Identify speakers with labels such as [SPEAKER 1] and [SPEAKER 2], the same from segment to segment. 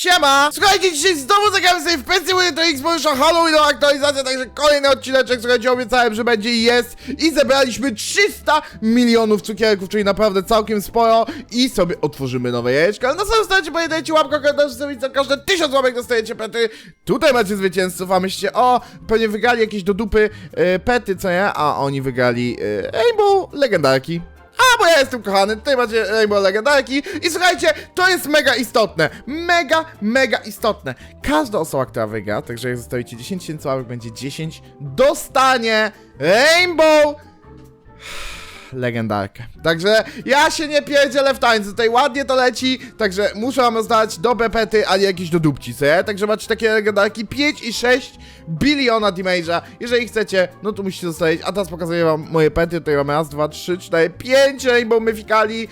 [SPEAKER 1] Siema! Słuchajcie, dzisiaj znowu zagramy sobie w PC to X, bo już o Halloween aktualizacja, także kolejny odcineczek, słuchajcie, obiecałem, że będzie i jest. I zebraliśmy 300 milionów cukierków, czyli naprawdę całkiem sporo. I sobie otworzymy nowe jajeczka. Ale na samym starcie pamiętajcie, łapka, komentarz, za każde 1000 łapek dostajecie pety. Tutaj macie zwycięzców, a myślicie, o, pewnie wygrali jakieś do dupy e, pety, co nie? A oni wygrali e, Rainbow Legendarki. A, bo ja jestem kochany, tutaj macie Rainbow Legendarki i słuchajcie, to jest mega istotne, mega, mega istotne. Każda osoba, która wygra, także jak zostawicie 10 tysięcy łapek, będzie 10, dostanie Rainbow legendarkę. Także ja się nie pierdzielę w tańcu, tutaj ładnie to leci, także muszę wam rozdać dobre pety, a nie jakieś dodupci, co nie? Także macie takie legendarki 5 i 6 biliona damage'a. Jeżeli chcecie, no to musicie zostawić, a teraz pokazuję wam moje pety, tutaj mamy raz, dwa, trzy, cztery, pięć Rainbow Mythicali yy,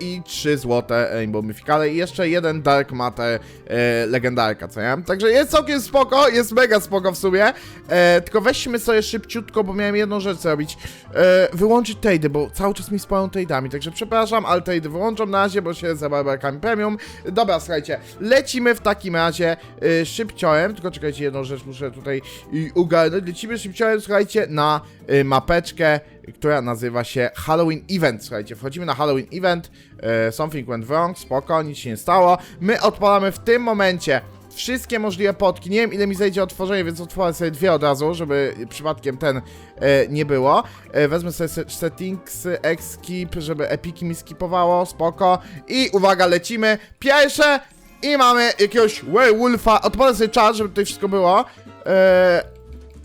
[SPEAKER 1] i trzy złote Rainbow Mythicale i jeszcze jeden Dark Matter yy, legendarka, co nie? Także jest całkiem spoko, jest mega spoko w sumie, e, tylko weźmy sobie szybciutko, bo miałem jedną rzecz zrobić, e, wyłączyć bo cały czas mi spają trade'ami, także przepraszam, ale trade'y wyłączam na razie, bo się za barbarkami premium. Dobra, słuchajcie, lecimy w takim razie e, szybciołem, tylko czekajcie, jedną rzecz muszę tutaj y, ogarnąć, lecimy szybciołem, słuchajcie, na y, mapeczkę, która nazywa się Halloween Event, słuchajcie, wchodzimy na Halloween Event, e, something went wrong, spoko, nic się nie stało, my odpalamy w tym momencie wszystkie możliwe potki. Nie wiem ile mi zejdzie otworzenie, więc otworzę sobie dwie od razu, żeby przypadkiem ten e, nie było. E, wezmę sobie se- settings, skip, żeby epiki mi skipowało, spoko. I uwaga, lecimy. Pierwsze i mamy jakiegoś werewolfa. Odpalę sobie czas, żeby tutaj wszystko było. E,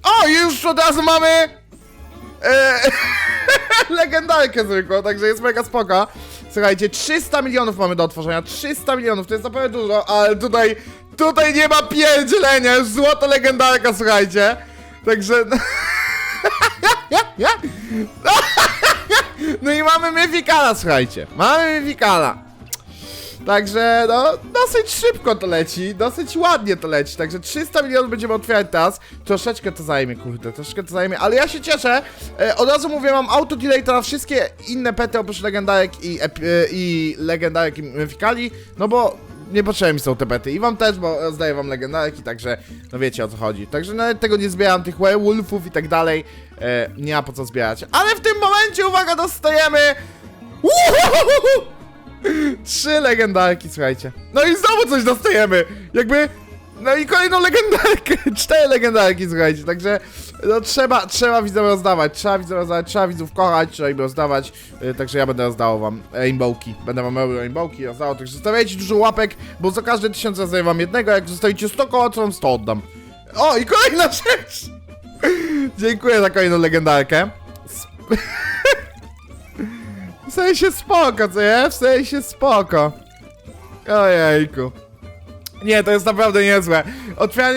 [SPEAKER 1] o, już od razu mamy e, legendarkę zwykłą, także jest mega spoko. Słuchajcie, 300 milionów mamy do otworzenia, 300 milionów, to jest naprawdę dużo, ale tutaj, tutaj nie ma pierdzielenia, już złota legendarka, słuchajcie. Także... No. I mamy Mythicala, słuchajcie, mamy Mythicala. Także no, dosyć szybko to leci, dosyć ładnie to leci, także 300 milionów będziemy otwierać teraz, troszeczkę to zajmie, kurde, troszeczkę to zajmie, ale ja się cieszę, e, od razu mówię, mam auto delay na wszystkie inne pety oprócz legendarek i, e, i legendarek i myfikali, no bo niepotrzebne mi są te pety i wam też, bo rozdaję wam legendarki, także no wiecie o co chodzi, także nawet tego nie zbieram, tych werewolfów i tak dalej, e, nie ma po co zbierać, ale w tym momencie, uwaga, dostajemy... Uhuhuhu! Trzy legendarki, słuchajcie. No i znowu coś dostajemy. Jakby. No i kolejną legendarkę. Cztery legendarki, słuchajcie. Także no trzeba, trzeba widzom rozdawać. Trzeba widzom rozdawać, trzeba widzów kochać, trzeba im rozdawać. Yy, także ja będę rozdawał wam rainbowki. Będę wam robił rainbowki, rozdawał. Także zostawiajcie dużo łapek, bo za każde tysiąc rozdaję wam jednego. Jak zostawicie 100 koła, to wam 100 oddam. O, i kolejna rzecz. Dziękuję za kolejną legendarkę. Sp- W sensie spoko, co nie? W sensie spoko. Ojejku. Nie, to jest naprawdę niezłe.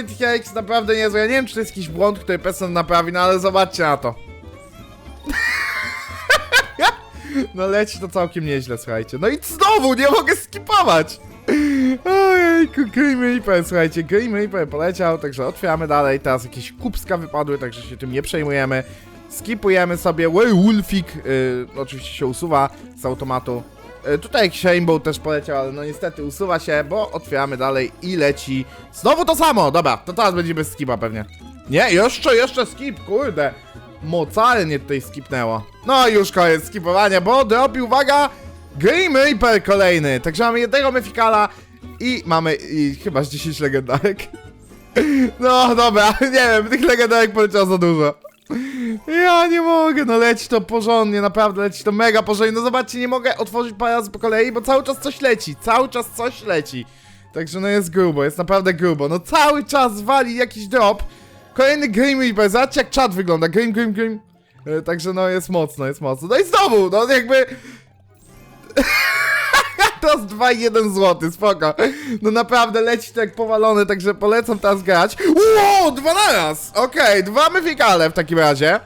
[SPEAKER 1] Tych jajek jest naprawdę niezłe. Ja nie wiem, czy to jest jakiś błąd, który person naprawi, no ale zobaczcie na to. No leci to całkiem nieźle, słuchajcie. No i znowu nie mogę skipować. Ojejku, Grim Reaper, słuchajcie, Grim Reaper poleciał, także otwieramy dalej. Teraz jakieś kubska wypadły, także się tym nie przejmujemy. Skipujemy sobie Werewolfik, yy, oczywiście się usuwa z automatu. Yy, tutaj Rainbow też poleciał, ale no niestety usuwa się, bo otwieramy dalej i leci. Znowu to samo, dobra, to teraz będzie bez skipa pewnie. Nie, jeszcze, jeszcze skip, kurde. Mocarnie tutaj skipnęło. No już koniec skipowania, bo dropi, uwaga, Grim Reaper kolejny. Także mamy jednego Mythicala i mamy i chyba z 10 legendarek. No dobra, nie wiem, tych legendarek poleciało za dużo. Ja nie mogę, no leci to porządnie, naprawdę leci to mega porządnie. No zobaczcie, nie mogę otworzyć parę razy po kolei, bo cały czas coś leci, cały czas coś leci. Także no jest grubo, jest naprawdę grubo. No cały czas wali jakiś drop. Kolejny Grim Reaper, zobaczcie jak czat wygląda, Grim, Grim, Grim. E, Także no jest mocno, jest mocno. No i znowu, no jakby... To z 2,1 zł, spoko. No naprawdę leci to jak powalony, także polecam teraz grać. Ło, dwa na raz! Okej, dwa myfikale w takim razie.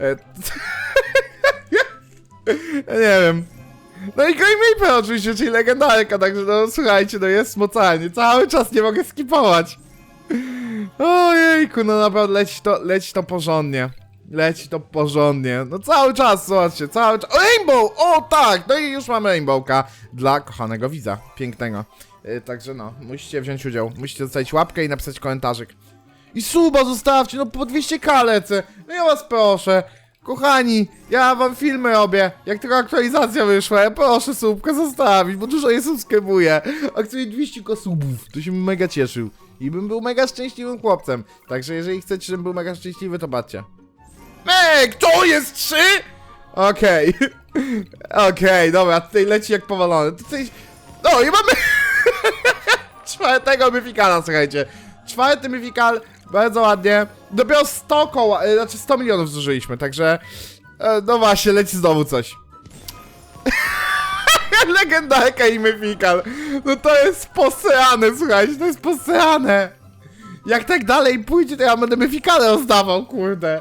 [SPEAKER 1] E, nie wiem. No i Grey Reaper oczywiście, czyli legendarka, także no słuchajcie, no jest mocalnie. Cały czas nie mogę skipować. Ojejku, no naprawdę leci to, leci to porządnie. Leci to porządnie. No cały czas, zobaczcie, cały czas. Rainbow! O tak! No i już mamy Rainbowka dla kochanego widza. Pięknego. Y, Także no, musicie wziąć udział. Musicie zostawić łapkę i napisać komentarzyk. I suba zostawcie, no po 200k lecę. No ja was proszę. Kochani, ja wam filmy robię. Jak tylko aktualizacja wyszła, ja proszę subkę zostawić, bo dużo je subskrybuję. A chcę mieć 200 subów, to się mega cieszył. I bym był mega szczęśliwym chłopcem. Także jeżeli chcecie, żebym był mega szczęśliwy, to baczcie. Mek, to jest trzy? Okej. Okej, dobra, tutaj leci jak powalony. Tutaj... No i mamy... Czwartego myfikala, słuchajcie. Czwarty myfikal, bardzo ładnie. Dopiero 100 koła, e, znaczy 100 milionów zużyliśmy, także... E, no właśnie, leci znowu coś. Legendarka i myfikal. No to jest posrane, słuchajcie, to jest posrane. Jak tak dalej pójdzie, to ja będę myfikale rozdawał, kurde.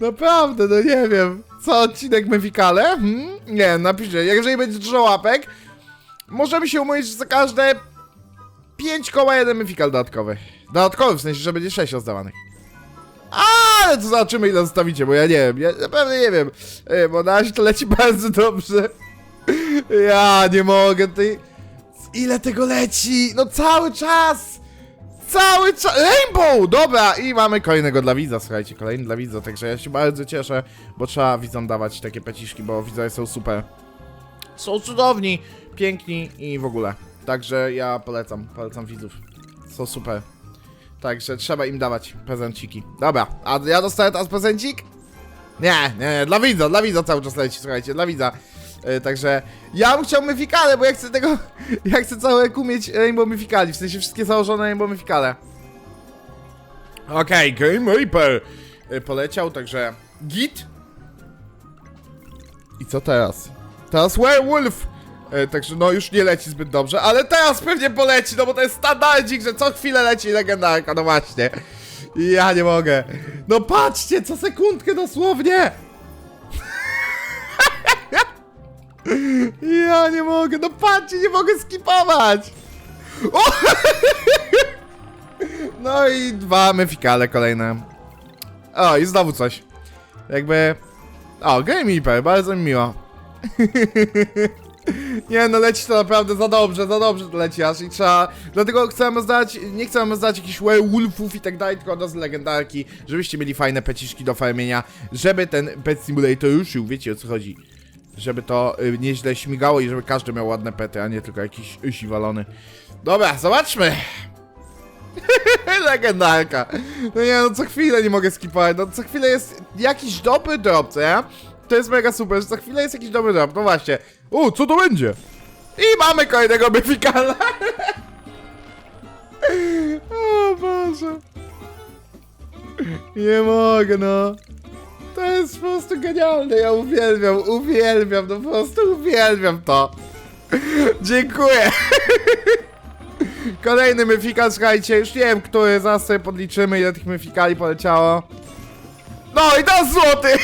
[SPEAKER 1] Naprawdę, no nie wiem. Co odcinek myfikale? Hmm? Nie, napiszcie. Jeżeli będzie dużo łapek, możemy się umówić, że za każde 5 koła jeden myfikal dodatkowy. Dodatkowy, w sensie, że będzie 6 rozdawanych. Ale to zobaczymy ile zostawicie, bo ja nie wiem, ja naprawdę nie wiem. Ej, bo na razie to leci bardzo dobrze. Ja nie mogę, ty... Ile tego leci? No cały czas! Cały czas! Rainbow! Dobra, i mamy kolejnego dla widza, słuchajcie, kolejny dla widza, także ja się bardzo cieszę, bo trzeba widzom dawać takie peciszki, bo widzowie są super. Są cudowni, piękni i w ogóle. Także ja polecam, polecam widzów. Są super. Także trzeba im dawać prezenciki. Dobra, a ja dostaję teraz prezencik? Nie, nie, nie, dla widza, dla widza cały czas leci, słuchajcie, dla widza. E, także ja bym chciał myfikale, bo ja chcę tego, ja chcę całe EQ mieć Rainbow Myfikali, w sensie wszystkie założone Rainbow Myfikale. Okej, Game Reaper e, poleciał, także git. I co teraz? Teraz Werewolf! E, także no już nie leci zbyt dobrze, ale teraz pewnie poleci, no bo to jest standardzik, że co chwilę leci legendarka, no właśnie. Ja nie mogę. No patrzcie, co sekundkę dosłownie! Ja nie mogę, no patrzcie, nie mogę skipować! O! No i dwa myfikale kolejne. O, i znowu coś. Jakby... O, Game Reaper, bardzo mi miło. Nie no, leci to naprawdę za dobrze, za dobrze to leci aż i trzeba... Dlatego chcemy zdać, nie chcemy zdać jakichś werewolfów i tak dalej, tylko od razu legendarki, żebyście mieli fajne peciszki do farmienia, żeby ten Pet Simulator ruszył, wiecie o co chodzi. Żeby to y, nieźle śmigało i żeby każdy miał ładne pety, a nie tylko jakiś ysi walony. Dobra, zobaczmy! Legendarka. No nie, no co chwilę nie mogę skipować, no co chwilę jest jakiś dobry drop, co ja? To jest mega super, że co chwilę jest jakiś dobry drop, no właśnie. U, co to będzie? I mamy kolejnego myfikala. o Boże. Nie mogę, no. To jest po prostu genialne, ja uwielbiam, uwielbiam, no po prostu uwielbiam to. Dziękuję. Kolejny myfikal, słuchajcie, już nie wiem, który, zaraz sobie podliczymy, ile tych myfikali poleciało. No i to złoty!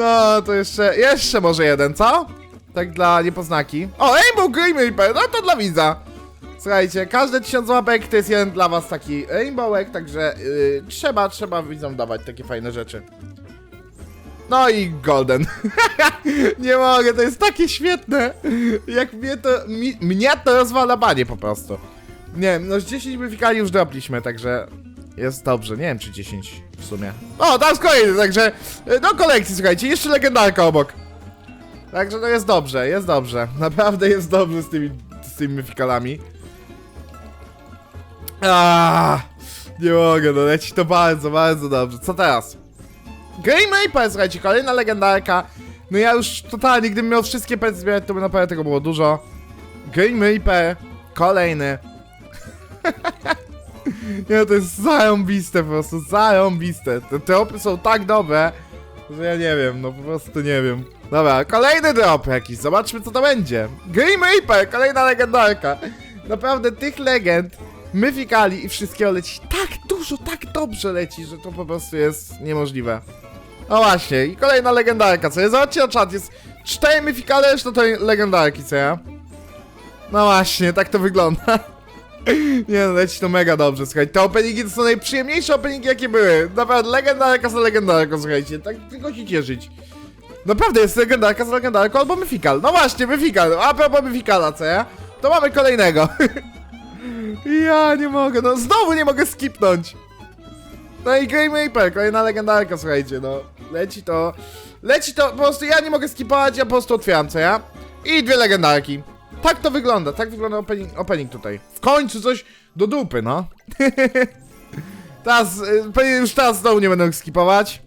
[SPEAKER 1] No, to jeszcze, jeszcze może jeden, co? Tak dla niepoznaki. O, Rainbow Reaper, no to dla widza. Słuchajcie, każde tysiąc łapek to jest jeden dla was taki rainbowek, także yy, trzeba, trzeba widzom dawać takie fajne rzeczy. No i golden. Nie mogę, to jest takie świetne. Jak mnie to, mi, mnie to rozwala banie po prostu. Nie wiem, no z 10 myfikali już dropliśmy, także jest dobrze. Nie wiem czy 10 w sumie. O, tam kolejny, także y, do kolekcji, słuchajcie, jeszcze legendarka obok. Także no jest dobrze, jest dobrze. Naprawdę jest dobrze z tymi, z tymi myfikalami. Aaaa, nie mogę, no leci to bardzo, bardzo dobrze. Co teraz? Game Reaper, słuchajcie, kolejna legendarka. No ja już totalnie, gdybym miał wszystkie pety to by naprawdę tego było dużo. Game Reaper, kolejny. nie, to jest zarąbiste po prostu, zarąbiste. Te tropy są tak dobre, że ja nie wiem, no po prostu nie wiem. Dobra, kolejny drop jakiś, zobaczmy co to będzie. Game Reaper, kolejna legendarka. Naprawdę tych legend, myfikali i wszystkiego leci tak dużo, tak dobrze leci, że to po prostu jest niemożliwe. No właśnie, i kolejna legendarka, co jest? Zobaczcie na czat, jest cztery myfikale, reszta to legendarki, co ja? No właśnie, tak to wygląda. Nie no, leci to mega dobrze, słuchajcie. Te openingi to są najprzyjemniejsze openingi, jakie były. Naprawdę, legendarka za legendarką, słuchajcie. Tak tylko się cieszyć. Naprawdę jest legendarka z legendarką albo myfikal. No właśnie, myfikal. A propos myfikala, co ja? To mamy kolejnego. ja nie mogę, no znowu nie mogę skipnąć. No i Game Maper, kolejna legendarka, słuchajcie, no. Leci to... Leci to, po prostu ja nie mogę skipować, ja po prostu otwieram, co ja? I dwie legendarki. Tak to wygląda, tak wygląda opening, opening tutaj. W końcu coś do dupy, no. teraz, y, już teraz znowu nie będę skipować.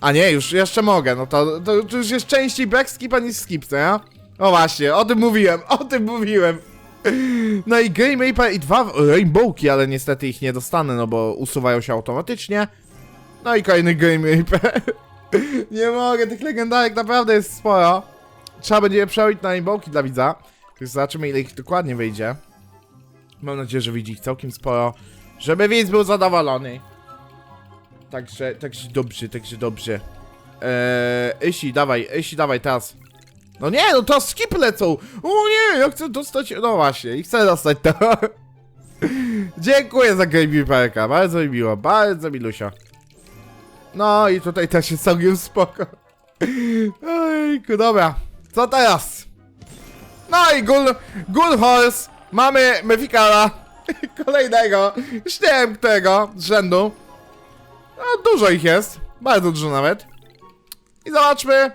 [SPEAKER 1] A nie, już jeszcze mogę, no to, to, to już jest częściej back skipa niż skip, co ja? O właśnie, o tym mówiłem, o tym mówiłem. No i Game Maper i dwa Rainbowki, ale niestety ich nie dostanę, no bo usuwają się automatycznie. No i kolejny Game Maper. nie mogę, tych legendarek naprawdę jest sporo. Trzeba będzie je przerobić na Rainbowki dla widza. Zobaczymy ile ich dokładnie wyjdzie. Mam nadzieję, że wyjdzie ich całkiem sporo. Żeby widz był zadowolony. Także, także dobrze, także dobrze. Eee, Isi, dawaj, Isi, dawaj teraz. No nie, no to skip lecą! O nie, ja chcę dostać, no właśnie, i chcę dostać to. Dziękuję za Perka, bardzo mi miło, bardzo milusia. No i tutaj też jest całkiem spoko. Ojku, dobra, co teraz? No i Gul, Gul Horse, mamy Mefikala, kolejnego, którego z rzędu. No dużo ich jest, bardzo dużo nawet. I zobaczmy,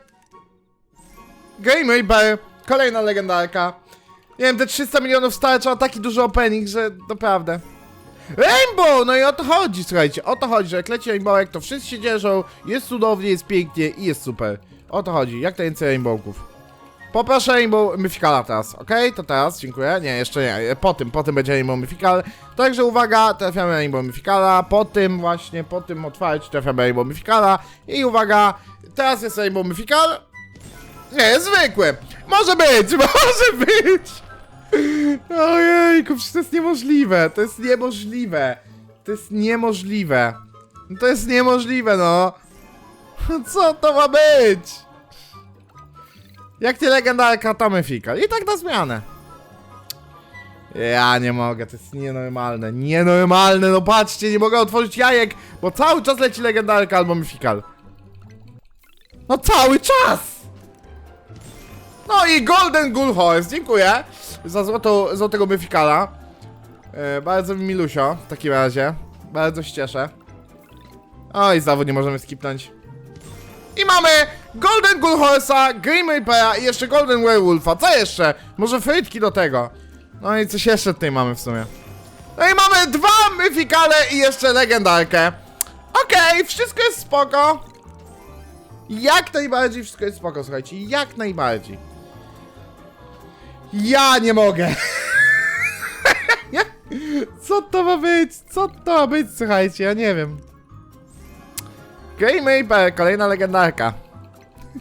[SPEAKER 1] Game Maper, kolejna legendarka. Nie wiem, te 300 milionów starcza, taki duży opening, że naprawdę. Rainbow! No i o to chodzi, słuchajcie, o to chodzi, że jak leci Rainbowek, to wszyscy się cieszą, jest cudownie, jest pięknie i jest super. O to chodzi, jak najwięcej Rainbowków. Poproszę Rainbow Mythicala teraz, okej? To teraz, dziękuję. Nie, jeszcze nie, po tym, po tym będzie Rainbow Mythical. Także uwaga, trafiamy Rainbow Mythicala, po tym właśnie, po tym otwarciu trafiamy Rainbow Mythicala i uwaga, teraz jest Rainbow Mythical. Nie, zwykły. Może być, może być. Ojejku, przecież to jest niemożliwe. To jest niemożliwe. To jest niemożliwe. To jest niemożliwe, no. Co to ma być? Jak nie legendarka, to myfikal. I tak na zmianę. Ja nie mogę, to jest nienormalne. Nienormalne, no patrzcie, nie mogę otworzyć jajek, bo cały czas leci legendarka albo myfikal. No cały czas! No i Golden Ghoul Horse, dziękuję za złoto, złotego myfikala. E, bardzo mi milusio w takim razie. Bardzo się cieszę. Oj, znowu nie możemy skipnąć. I mamy Golden Ghoul Horse'a, Green Reapera i jeszcze Golden Werewolfa. Co jeszcze? Może frytki do tego. No i coś jeszcze tutaj mamy w sumie. No i mamy dwa myfikale i jeszcze legendarkę. Okej, wszystko jest spoko. Jak najbardziej wszystko jest spoko, słuchajcie, jak najbardziej. Ja nie mogę. Co to ma być? Co to ma być, słuchajcie, ja nie wiem. Game Maper, kolejna legendarka.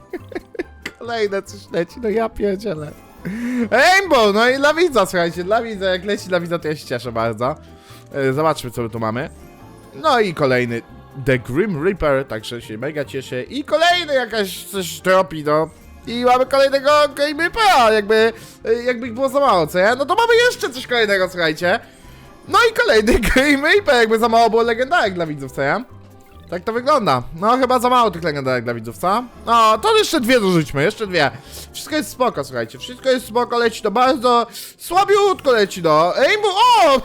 [SPEAKER 1] Kolejne coś leci, no ja pierdzielę. Rainbow, no i dla widza, słuchajcie, dla widza, jak leci dla widza, to ja się cieszę bardzo. E, Zobaczmy, co my tu mamy. No i kolejny The Grim Reaper, także się mega cieszę. I kolejny jakaś coś tropi, no. I mamy kolejnego Game Reapera, jakby, e, jakby ich było za mało, co ja? No to mamy jeszcze coś kolejnego, słuchajcie. No i kolejny Game Reaper, jakby za mało było legendarek dla widzów, co ja? Tak to wygląda. No chyba za mało tych legendarek dla widzów, co? No, to jeszcze dwie dorzućmy, jeszcze dwie. Wszystko jest spoko, słuchajcie, wszystko jest spoko, leci to bardzo słabiutko leci, no. Rainbow, o!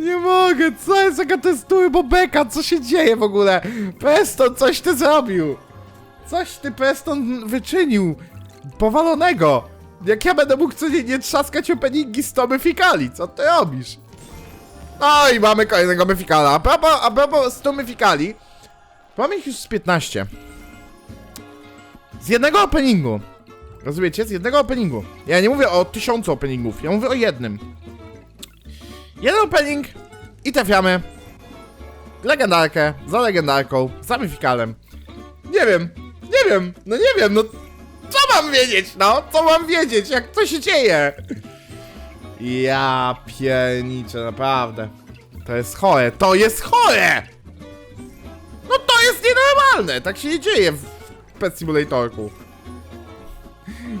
[SPEAKER 1] Nie mogę, co jest, jaka to jest turbobeka, co się dzieje w ogóle? Preston, coś ty zrobił. Coś ty, Preston, wyczynił. Powalonego. Jak ja będę mógł codziennie trzaskać openingi z Tomy Fikali, co ty robisz? No i mamy kolejnego myfikala. A propos, a propos 100 myfikali, mamy ich już z 15. Z jednego openingu. Rozumiecie? Z jednego openingu. Ja nie mówię o tysiącu openingów, ja mówię o jednym. Jeden opening i trafiamy legendarkę za legendarką, za myfikalem. Nie wiem, nie wiem, no nie wiem, no co mam wiedzieć, no? Co mam wiedzieć, jak to się dzieje? Ja pierniczę, naprawdę. To jest chore, to jest chore! No to jest nienormalne, tak się nie dzieje w Pet Simulatorku.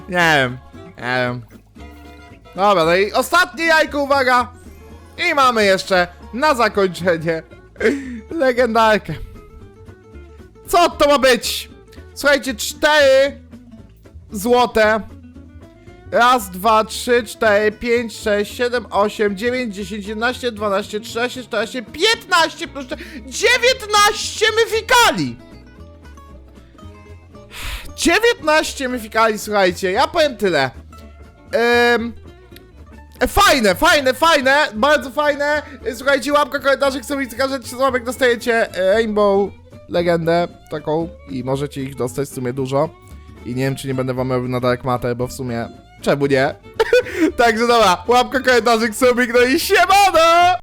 [SPEAKER 1] Nie wiem, nie wiem. Dobra, no i ostatnie jajko, uwaga! I mamy jeszcze na zakończenie legendarkę. Co to ma być? Słuchajcie, 4 złote. Raz, dwa, trzy, cztery, pięć, sześć, siedem, osiem, dziewięć, dziesięć, jedenaście, dwanaście, trzynaście, czternaście, piętnaście plus dziewiętnaście myfikali! 19 myfikali, słuchajcie, ja powiem tyle. Ym, fajne, fajne, fajne, bardzo fajne. Słuchajcie, łapka, komentarzyk, sobie każecie z łapek dostajecie Rainbow legendę taką i możecie ich dostać w sumie dużo. I nie wiem, czy nie będę wam robił na Dark Matter, bo w sumie czemu nie? Także dobra, łapka, komentarzyk, subik, no i siemano!